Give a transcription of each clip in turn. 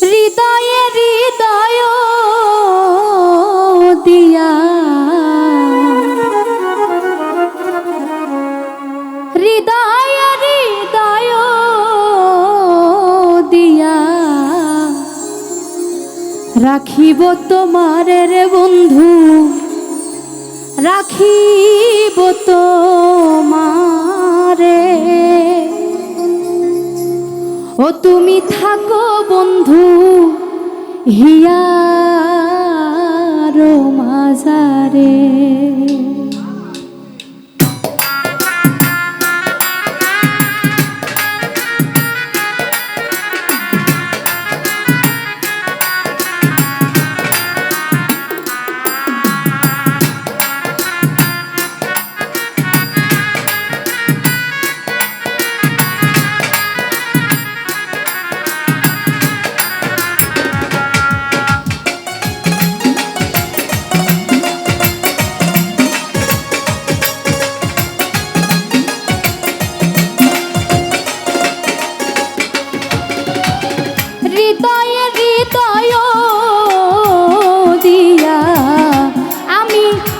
হৃদয়ে হৃদয় দিয়া। হৃদয় হৃদয় দিয়া। রাখিব তোমারের বন্ধু রাখিব তোমারে তুমি থাকো বন্ধু হিয়ার মাজারে।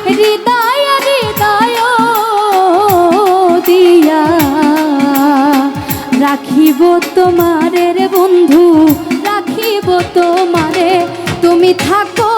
হৃদয় হৃদয় দিয়া রাখিব তোমারে বন্ধু রাখিব তোমারে। তুমি থাকো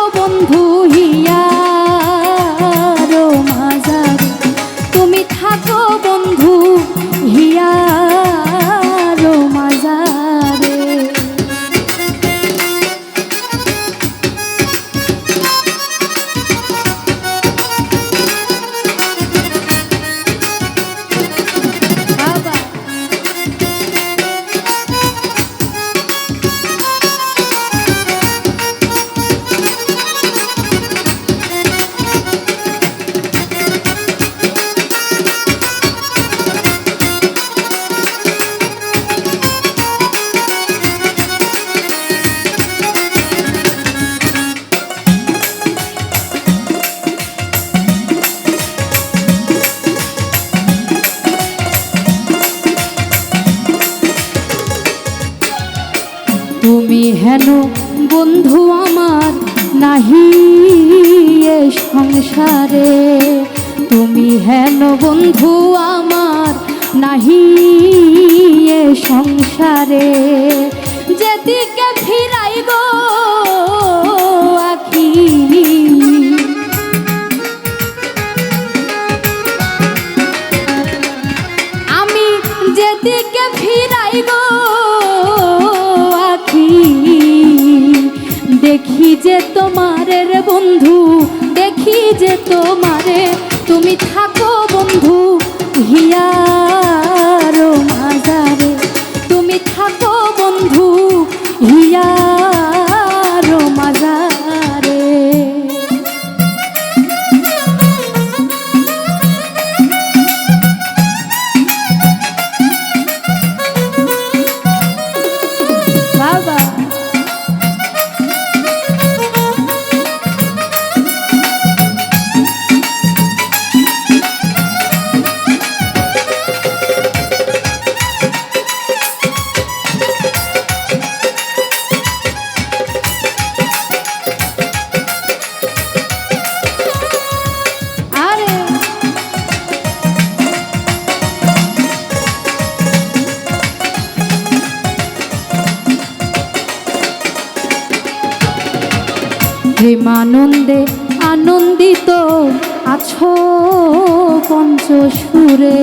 হেন বন্ধু আমার নাহি এ সংসারে? তুমি হেন বন্ধু আমার নাহি এ সংসারে? যেদিকে ফিরাইব যে রে বন্ধু, দেখি যে তোমারে তুমি থাকো বন্ধু, হিয়ার মাজারে। তুমি থাকো বন্ধু, হিয়ার প্রেমানন্দে আনন্দিত আছো পঞ্চসুরে।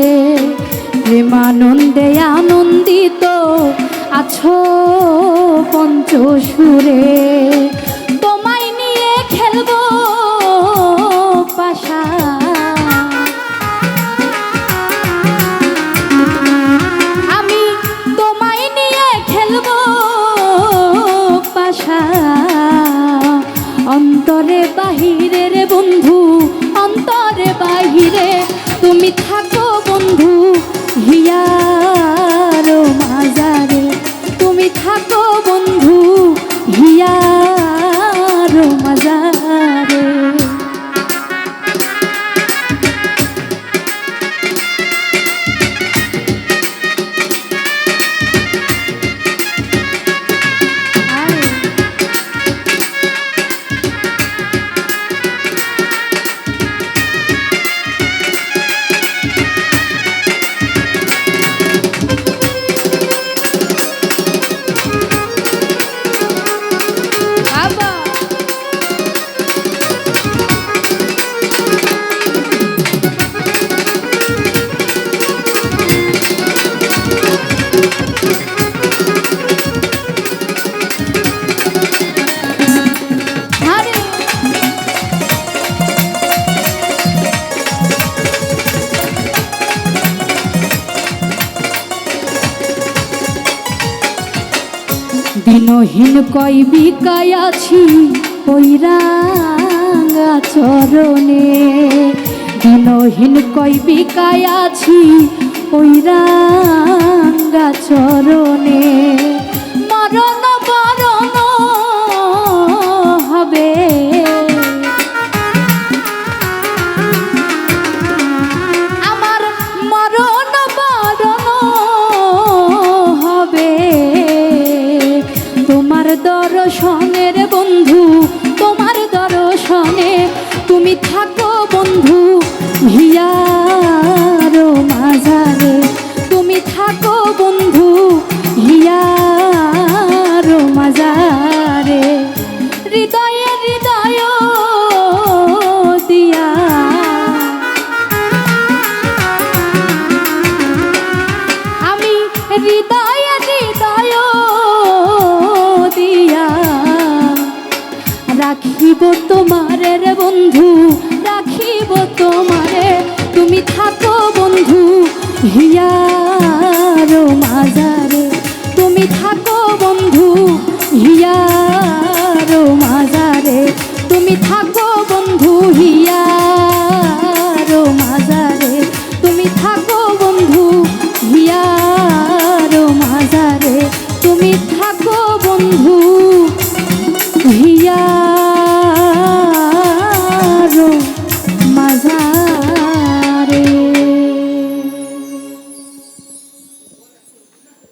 প্রেমানন্দে আনন্দিত আছো পঞ্চসুরে। হিয়ার দিনহীন কই বিকায় আছি পৈরাঙ্গা রাঙা চরণে। দিনহীন কই বিকায় আছি পৈরাঙ্গা রাঙা চরণে। মরণ তুমি থাকো বন্ধু হিয়ার মাঝারে। তুমি থাকো বন্ধু হিয়ার মাঝারে। হৃদয়ে হৃদয় দিয়া। আমি হৃদয় হৃদয় দিয়া। রাখিব তোমারে, তুমি থাকো বন্ধু হিয়ার মাজারে। তুমি থাকো বন্ধু হিয়ার মাজারে। তুমি থাকো বন্ধু হিয়ার মাজারে। তুমি থাকো বন্ধু হিয়ার মাজারে। তুমি থাকো বন্ধু